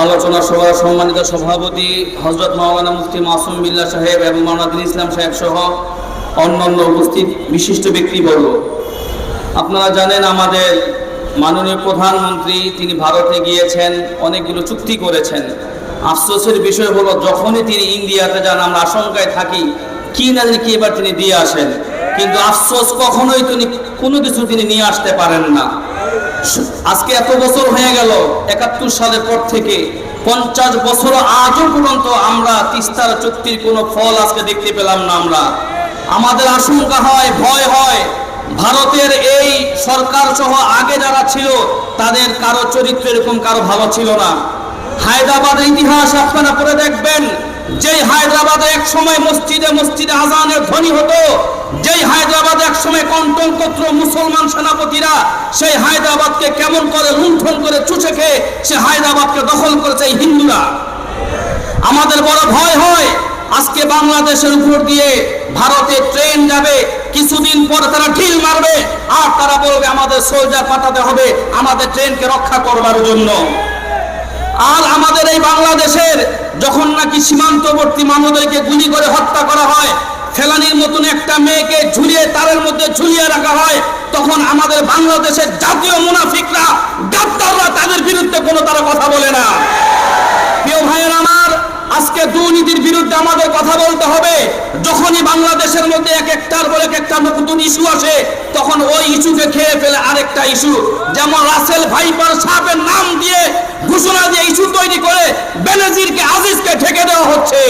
আলোচনা সভার সম্মানিত সভাপতি হজরত মাওলানা মুফতি মাসুম বিল্লাহ সাহেব এবং মাওলানা ইসলাম সাহেব সহ অন্যান্য উপস্থিত বিশিষ্ট ব্যক্তিবর্গ। আপনারা জানেন আমাদের মাননীয় প্রধানমন্ত্রী তিনি ভারতে গিয়েছেন, অনেকগুলো চুক্তি করেছেন। আফসোসের বিষয় হলো, যখনই তিনি ইন্ডিয়াতে যান, আমরা আশঙ্কায় থাকি, কি না জানি কি এবার তিনি দিয়ে আসেন। কিন্তু আফসোস কখনোই তিনি কোনো কিছু তিনি নিয়ে আসতে পারেন না। আজকে এত বছর হয়ে গেল, একাত্তর সালের পর থেকে পঞ্চাশ বছর আজও পর্যন্ত আমরা তিস্তার চুক্তির কোনো ফল আজকে দেখতে পেলাম না আমরা। আমাদের আশঙ্কা হয়, ভয় হয়, ভারতের এই সরকার সহ আগে যারা ছিল, তাদের কারও চরিত্র এরকম কারও ভালো ছিল না। হায়দ্রাবাদের ইতিহাস আপনারা পড়ে দেখবেন, যেই হায়দ্রাবাদে এক সময় মসজিদে মসজিদে আজানের ধ্বনি হতো, যেই হায়দ্রাবাদে কণ্ঠকত্র মুসলমান সেনাপতিরা সেই হায়দ্রাবাদকে কেমন করে লুণ্ঠন করে খেয়ে সে হায়দ্রাবাদকে দখল করেছে এই হিন্দুরা। আমাদের বড় ভয় হয়, আজকে বাংলাদেশের উপর দিয়ে ভারতে ট্রেন যাবে, কিছুদিন পরে তারা ঢিল মারবে, আর তারা বলবে আমাদের সোলজার পাঠাতে হবে, আমাদের ট্রেনকে রক্ষা করবার জন্য। আর আমাদের এই বাংলাদেশের যখন নাকি সীমান্তবর্তী মানুষদেরকে গুলি করে হত্যা করা হয় ফেলানির মতন একটা মেয়েকে ঝুলিয়ে তারের মধ্যে ঝুলিয়ে রাখা হয়, তখন আমাদের বাংলাদেশের জাতীয় মুনাফিকরা গাদ্দাররা তাদের বিরুদ্ধে কোনো তারা কথা বলে না। আজকে দুর্নীতির বিরুদ্ধে আমাদের কথা বলতে হবে। যখনই বাংলাদেশের মধ্যে এক একটার পর এক একটা নতুন ইস্যু আসে, তখন ওই ইস্যুকে খেয়ে ফেলে আরেকটা ইস্যু। যেমন রাসেল ভাইপার সাহেবের নাম দিয়ে ঘোষণা দিয়ে ইস্যু তৈরি করে বেনজিরকে আজিজকে ঠেকে দেওয়া হচ্ছে।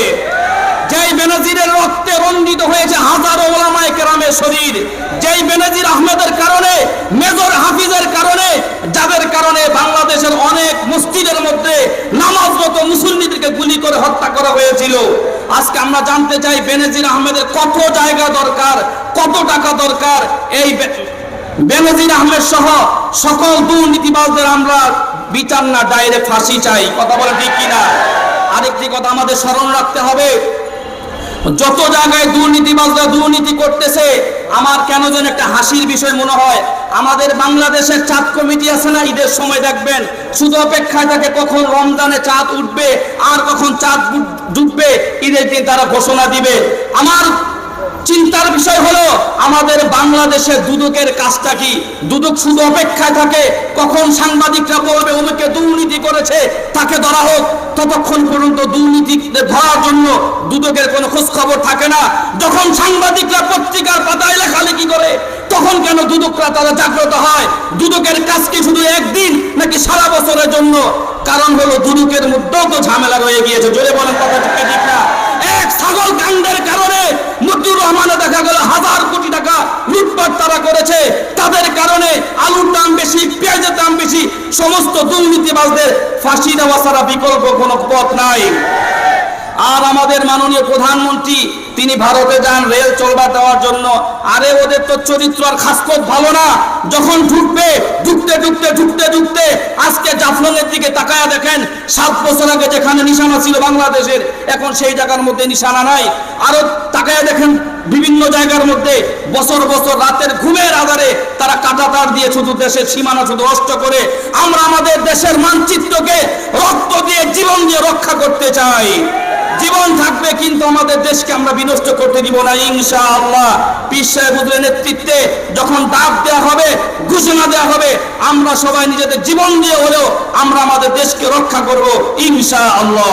রঞ্জিত হয়েছে হাজারো ওলামায় কেরামের শরীর। যেই বেনজির আহমেদের কারণে, মেজর হাফিজের কারণে, যাদের কারণে বাংলাদেশের অনেক মসজিদের মধ্যে নামাজরত মুসল্লিদেরকে গুলি করে হত্যা করা হয়েছিল। আজকে আমরা জানতে চাই বেনজির আহমেদের কত জায়গা দরকার, কত টাকা দরকার, এই বেনজির আহমেদ সহ সকল দুর্নীতিবাজদের আমরা বিচার না, ডাইরেক্ট ফাঁসি চাই। কথা বলে ঠিক কিনা? আরেকটি কথা আমাদের স্মরণ রাখতে হবে যত জায়গায় দুর্নীতিবাজরা দুর্নীতি করতেছে, আমার কেন যেন একটা হাসির বিষয় মনে হয়। আমাদের বাংলাদেশের চাঁদ কমিটি আছে না, ঈদের সময় দেখবেন। শুধু অপেক্ষায় থাকে কখন রমজানে চাঁদ উঠবে আর কখন চাঁদ ডুববে ঈদের দিন তারা ঘোষণা দিবে। আমার চিন্তার বিষয় হলো, আমাদের বাংলাদেশের দুদকের কাজটা কি? দুদক শুধু অপেক্ষায় থাকে, কখন সাংবাদিকরা বলবে অমুকে দুর্নীতি করেছে, তাকে ধরা হোক। ততক্ষণ পর্যন্ত দুর্নীতি ধরার জন্য দুদকের কোনো খোঁজ খবর থাকে না। যখন সাংবাদিকরা পত্রিকার পাতায় লেখালেখি করে, তখন কেন দুদকরা তারা জাগ্রত হয়? দুদকের কাজ কি শুধু একদিন, নাকি সারা বছরের জন্য? কারণ হলো দুদকের মধ্যেও তো ঝামেলা রয়ে গিয়েছে। জোরে বলেন কথা ঠিক কি ঠিক না এক ছাগল কাণ্ডের কারণে মতিউর রহমানে দেখা গেল হাজার কোটি টাকা লুটপাট তারা করেছে, তাদের কারণে আলুর দাম বেশি, পেঁয়াজের দাম বেশি, সমস্ত দুর্নীতিবাজদের ফাঁসি দেওয়া ছাড়া বিকল্প কোনো পথ নাই। আমাদের মাননীয় প্রধানমন্ত্রী, তিনি ভারতে যান, রেল চলবার দেওয়ার জন্য। আরে ওদের তো চরিত্র আর খাসকত ভালো না। যখন ঢুকবে, ঢুকতে ঢুকতে ঢুকতে ঢুকতে, আজকে জাফলংয়ের দিকে তাকায়া দেখেন, সাত বছর আগে যেখানে নিশানা ছিল বাংলাদেশের, এখন সেই জায়গার মধ্যে নিশানা নাই। আরও তাকায়া দেখেন, বিভিন্ন জায়গার মধ্যে বছর বছর রাতের ঘুমের আধারে তারা কাটাতার দিয়ে শুধু দেশের সীমানা শুধু নষ্ট করে, আমরা আমাদের দেশের মানচিত্রকে রক্ত দিয়ে, জীবন দিয়ে রক্ষা করতে চাই। জীবন থাকবে, কিন্তু আমাদের দেশকে আমরা বিনষ্ট করতে দিব না ইনশা আল্লাহ পীর সাহেবুদের নেতৃত্বে যখন ডাক দেওয়া হবে, ঘোষণা দেওয়া হবে, আমরা সবাই নিজেদের জীবন দিয়ে হলেও আমরা আমাদের দেশকে রক্ষা করব ইনশা আল্লাহ